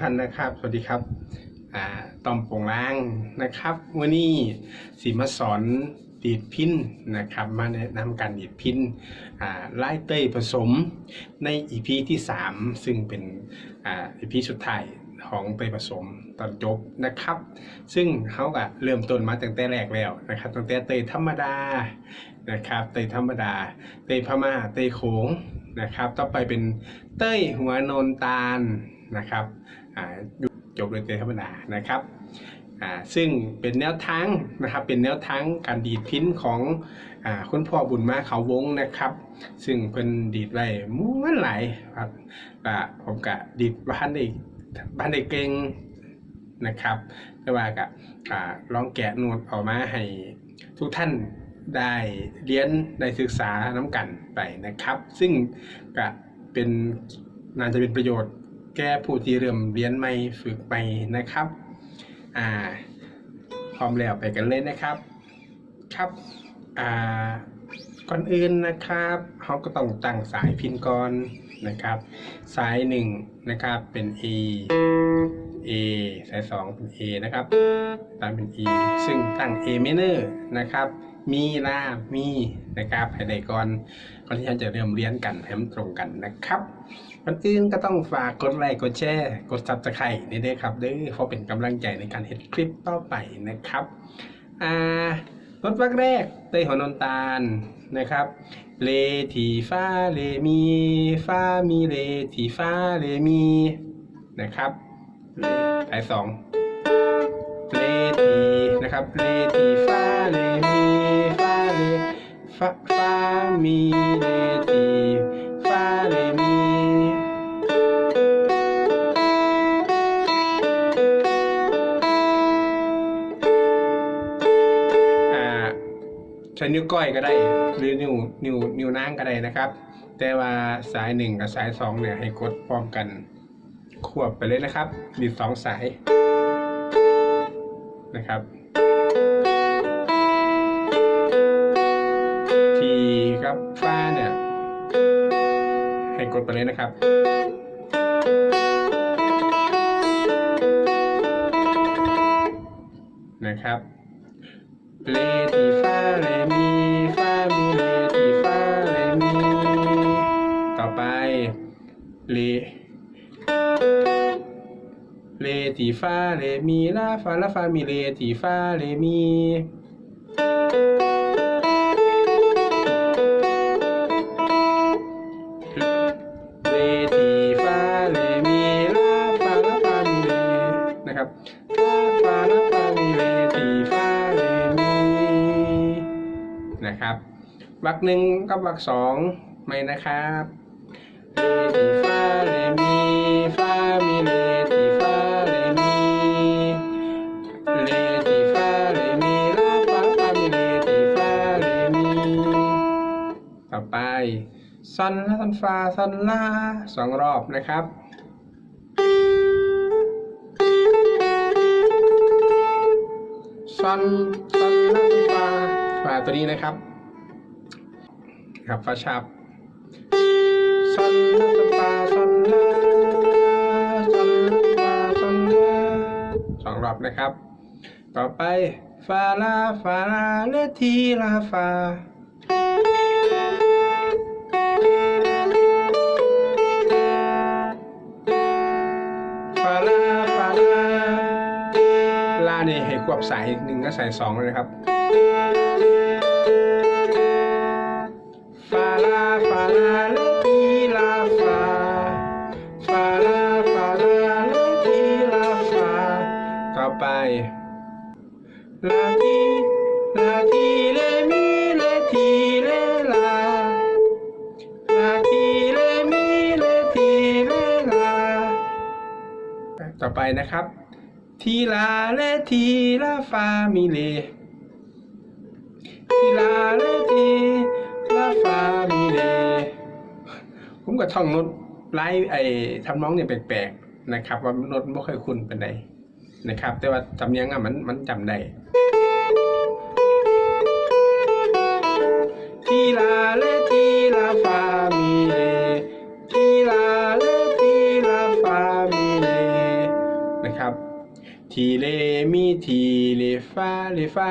ท่านนะครับ สวัสดีครับต้อมโป่งล่างนะครับ วันนี้สีมาสอนดีดพินนะครับ มาแนะนำการดีดพินไล่เต้ยผสมในอีพีที่ 3 ซึ่งเป็นอีพีสุดท้ายของเต้ยผสมตอนจบนะครับ ซึ่งเขาก็เริ่มต้นมาตั้งแต่แรกแล้วนะครับตั้งแต่เตยธรรมดานะครับเตยธรรมดา เตยพม่าเตยโขงนะครับ ต่อไปเป็นเต้ยหัวนนตาลนะครับ จบเลยเตยธรรมดานะครับซึ่งเป็นแนวทางนะครับเป็นแนวทางการดีดพินของอคุณพ่อบุญมาเขาวงนะครับ ซึ่งเพิ่นดีดไว้ม้วนหลายครับผมกะดีดบ้านได้บ้านได้เก่งนะครับแต่ว่าก็ลองแกะนวดออกมาให้ทุกท่านได้เรียนได้ศึกษาน้ำกันไปนะครับ ซึ่งก็เป็นน่าจะเป็นประโยชน์ แก่ผู้ที่เริ่มเรียนใหม่ฝึกใหม่นะครับ อ่า พร้อมแล้วไปกันเลยนะครับ ครับ อ่า ก่อนอื่นนะครับเขาก็ต้องตั้งสายพินก่อนนะครับ สายหนึ่งนะครับเป็น E A สายสองเป็น A นะครับ ตามเป็น E ซึ่งตั้ง A minor นะครับ มีลามีนะครับให้ได้ก่อนก่อนที่เราจะเริ่มเรียนกันให้มันตรงกันนะครับ ก่อนอื่นก็ต้องฝากกดไลค์กดแชร์ กดซับสไครต์นี่ด้วยครับเด้อเพราะเป็นกำลังใจในการเห็นคลิปต่อไปนะครับอ่ารถวักแรกเตยหัวนนตาลนะครับเลทีฟ้าเลมีฟ้ามีเลทีฟ้าเลมีนะครับเลสายสองเลทีนะครับเลทีฟ้าเลมีฟ้าเลฟาฟ้ามีเลทีฟ้าเลมี ช้นิ้วก้อยก็ได้หรือนิ้วนิ้วนิ้วนางก็ได้นะครับ แต่ว่าสายหนึ่งกับสายสองเนี่ยให้กดพร้อมกันควบไปเลยนะครับดีดสองสายนะครับ ทีครับฟ้าเนี่ยให้กดไปเลยนะครับนะครับ เลทีฟ้าเลมีฟ้ามีเลทีฟ้าเลมีต่อไปเลเลทีฟ้าเลมีลาฟ้าลาฟ้ามีเลทีฟ้าเลมีเลทีฟ้าเลมีลาฟ้าลาฟ้ามีเลนะครับ วรรคหนึ่งกับวรรคสองไหมนะครับเลทีฟ้าเลมีฟ้ามีเลทีฟ้าเลมีเลทีฟ้าเลมีลาฟ้าฟ้ามีเลทีฟ้าเลมีต่อไปซอนลาซอนฟาซอนลาสองรอบนะครับซอนซอนลาซันฟาฟาตัวนี้นะครับ ครับฟาชับซอนลาฟาซอนลาซอนลาฟาซอนลาสองรอบนะครับ ต่อไปฟาลาฟาลาเลทีลาฟาฟาลาฟาลาลาเนี่ยให้ควบสายหนึ่งก็สายสองเลยนะครับ ลาทีลาทีเลมีเลทีเลลาลาทีเลมีเลทีเลลา ต่อไปนะครับ ทีลาเลทีลาฟามิเลทีลาเลทีลาฟามิเลผมก็ท่องโน้ตไล่ไอ้ทำน้องเนี่ยแปลกๆนะครับ ว่าโน้ตไม่ค่อยคุ้นเป็นไดน นะครับ แต่ว่าจำเนียงอะมันมันจำได้ทีลาเลทีลาฟามิเลทีลาเลทีลาฟามิเลนะครับทีเลมีทีเลฟาเลฟา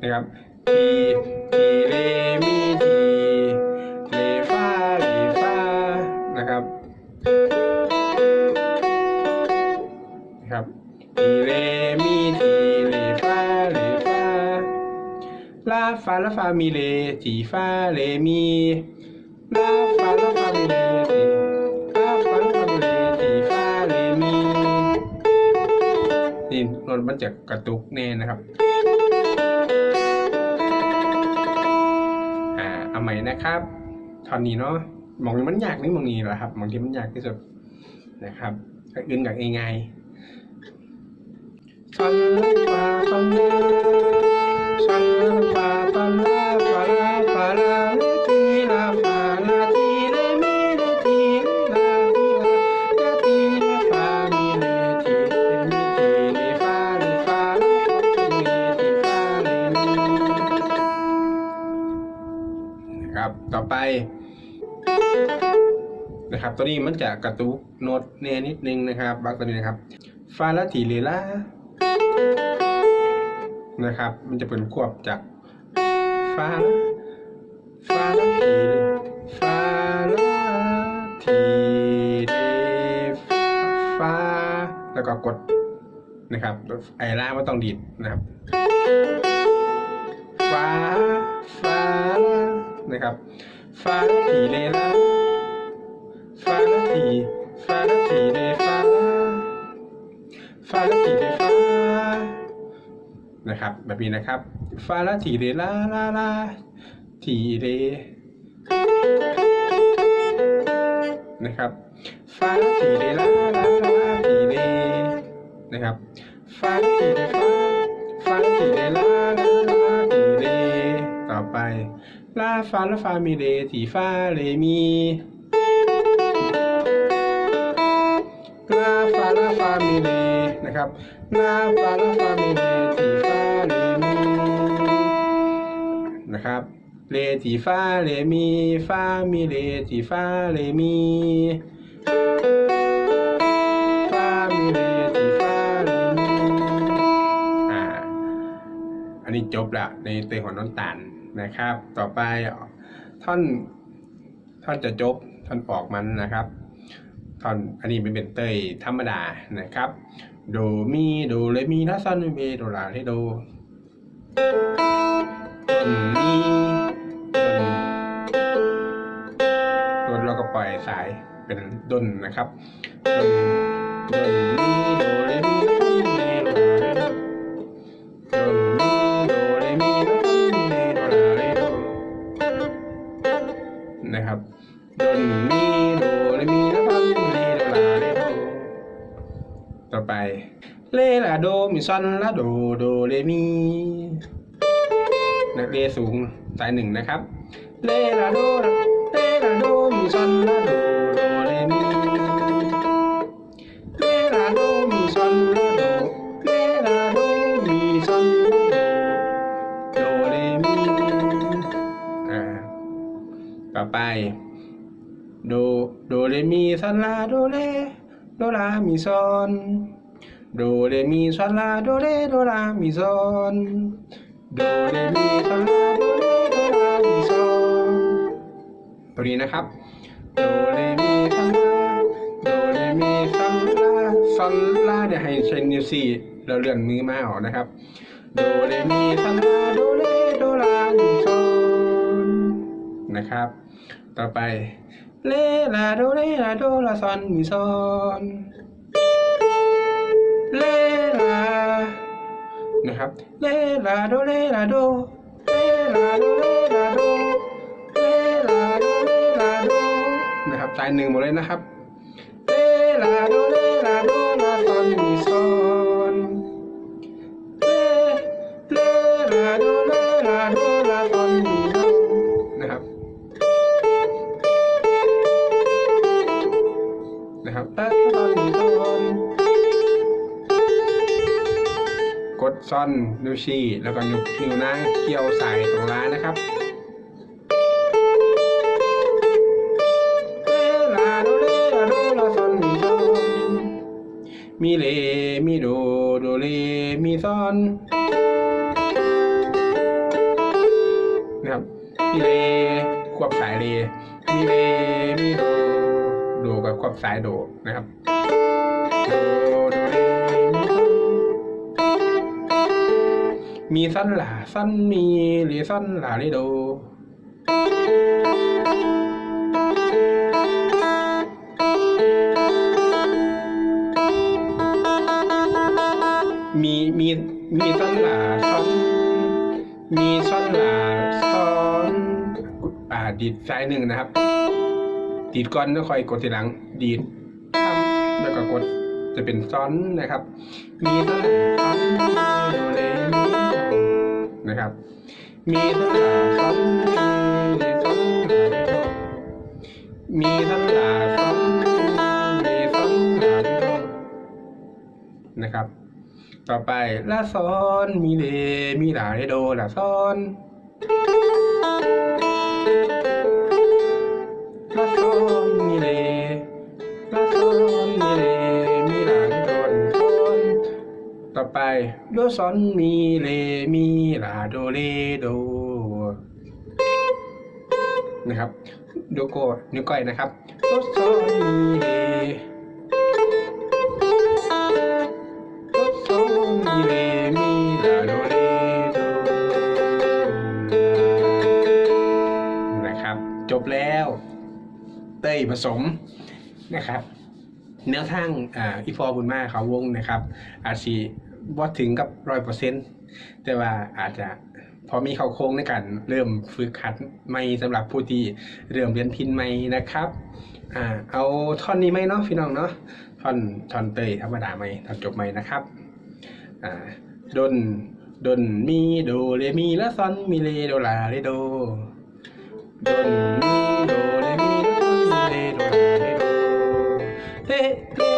นะครับทีทีเลม ฟาลาฟามีเลทีฟาเลมีลาฟาลาฟามีเลทีลาฟาลาฟามีเลทีฟาเลมีนี่โน้ตมันจะกระตุกแน่นะครับอ่าเอาใหม่นะครับท่อนนี้เนาะมองทีมันยากนี่มองนี้แหละครับมองที่มันยากที่สุดนะครับอื่นกับง่ายๆซอนล ไปนะครับตัวนี้มันจะกระตุกโน้ตเนนิดนึงนะครับบักตัวนี้นะครับฟาลาทีเลล่านะครับ มันจะเป็นควบจากฟาลฟาลาทีฟาลาทีเลฟาแล้วก็กดนะครับไอล่าไม่ต้องดีดนะครับฟาฟาลานะครับ ฟาลาทีเลลาฟาลาทีฟาลาทีเลฟาลาฟาลาทีเลฟานะครับ แบบนี้นะครับฟาลาทีเลลาลาลาทีเลนะครับฟาลาทีเลลาลาลาทีเลนะครับฟาลาทีเลฟาฟาทีเลลาลาลาทีเลต่อไป ลาฟาลาฟามีเลทีฟาเลมีลาฟาลาฟามีเลนะครับลาฟาลาฟามีเลทีฟาเลมีนะครับเลทีฟาเลมีฟามีเลทีฟาเลมีฟามีเลทีฟาเลมีอ่าอันนี้จบละในเตยของน้ำตาล นะครับ ต่อไปท่อนท่อนจะจบท่อนออกมันนะครับท่อนอันนี้เป็นเตยธรรมดานะครับโดมีโดเรมีลาซอนเมโดลาเรโดต้นมีต้ต้นแล้วก็ปล่อยสายเป็นดนนะครับดนดนมีโดเรมีลาซอนเม นะครับโดมีโดเรมีโดลาเลโดลาเรโดต่อไปเลลาโดมีซอนลาโดโดเรมีนักเรียนสูงสายหนึ่งนะครับเลลาโดเลลาโดมีซอนลาโด ต่อไป โด โดเรมีซอนลาโดเรโดลามีซอนโดเรมีซอนลาโดเรโดลามีซอนโดเรมีซอนลาโดเรโดลามีซอนตัวนี้นะครับโดเรมีซอนลาโดเรมีซอนลาซอนลาเดี๋ยวให้ใช้นิ้วสี่เราเลื่อนมือมาออกนะครับโดเรมี ต่อไปเลลาโดเรลาโดลาซอนมีซอนเลลานะครับเลลาโดเรลาโดเลลาโดเรลาโดเลลาโดเรลาโดนะครับสายหนึ่งหมดเลยนะครับเลลาโดเลลาโดลาซอนมีซอนเลเลลาโด ซ่อนนิ้วชี้แล้วก็ยกนิ้วนางเกี่ยวสายตรงร้านนะครับมีเลมีโดโดเลมีซอนนะครับมีเลควบสายเลมีเลมีโดโดกับควบสายโดนะครับโด มีซ้อนมีซ้อนหลาซ้อนมีเลซ้อนหลาเลโด มีมีมีซ้อนหลาซ้อนมีซ้อนหลาซ้อนอ่าดีดซ้ายหนึ่งนะครับ ดีดก่อนแล้วค่อยกดทีหลัง ดีดทำแล้วก็กดจะเป็นซ้อนนะครับ มีซ้อนหลาซ้อนโดเรมี นะครับ มีซ้อนหลาซ้อนมีซ้อนหลาโดมีซ้อนหลาซ้อนมีซ้อนหลาโดนะครับ ต่อไปลาซ้อนมีเลมีลาเรโดลาซ้อนลาซ้อนมีเลลาซ้อนมีเล ไปโดซอนมีเลมีลาโดเรโดนะครับโดโกนิ้วก้อยนะครับโดซอนมีเลโซอนมีเรมีลาโดเรโดนะครับ จบแล้ว เต้ยผสมนะครับแนวทางอ่าอีฟอร์บุญมาเขาวงนะครับอาจ สีว่ถึงกับร้อยเปอร์เซ็นต์แต่ว่าอาจจะพอมีเขาโค้งในการเริ่มฝึกหัดไม่สำหรับผู้ที่เริ่มเรียนพินไม่นะครับอ่าเอาท่อนนี้ไหมเนาะพี่น้องเนาะท่อนท่อนเตยธรรมดาไหมท่อนจบไหมนะครับอ่าดนดนมีโดเรมีละซอนมีเลโดลาเรโดดนมีโดเรมีละซอนมีเลโดลาเรโดเลเล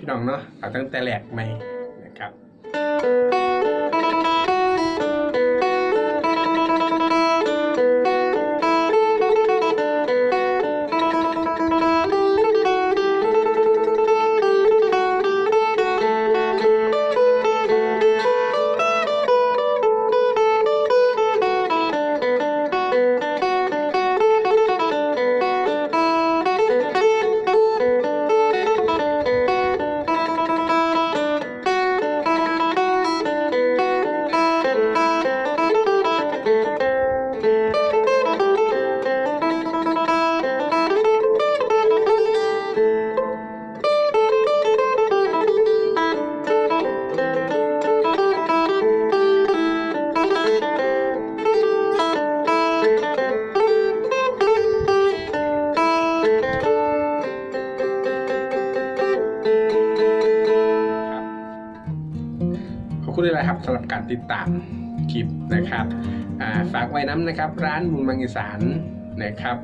พี่น้องเนาะตั้งแต่แหลกไหม ติดตามคลิปนะครับอ่าฝากไว้น้ำนะครับ ร้านมุมมังอีสานนะครับ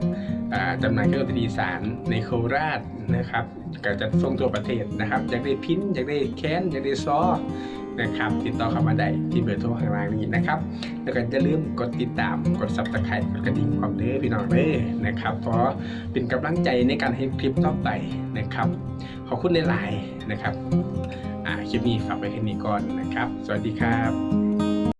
อ่าจำหน่ายเครื่องดนตรีอีสานในโคราชนะครับก็จะส่งตัวประเทศนะครับอยากได้พินอยากได้แคนอยากได้ซอนะครับ ติดต่อเข้ามาได้ที่เบอร์โทรข้างล่างนี้นะครับ แล้วก็อย่าลืมกดติดตามกดซับสไครต์กดกระดิ่งความเด้อพี่น้องเด้อนะครับ เพราะเป็นกำลังใจในการให้คลิปต่อไปนะครับ ขอบคุณในไลน์นะครับอ่า คลิปนี้ฝากไว้แค่นี้ก่อนนะครับ สวัสดีครับ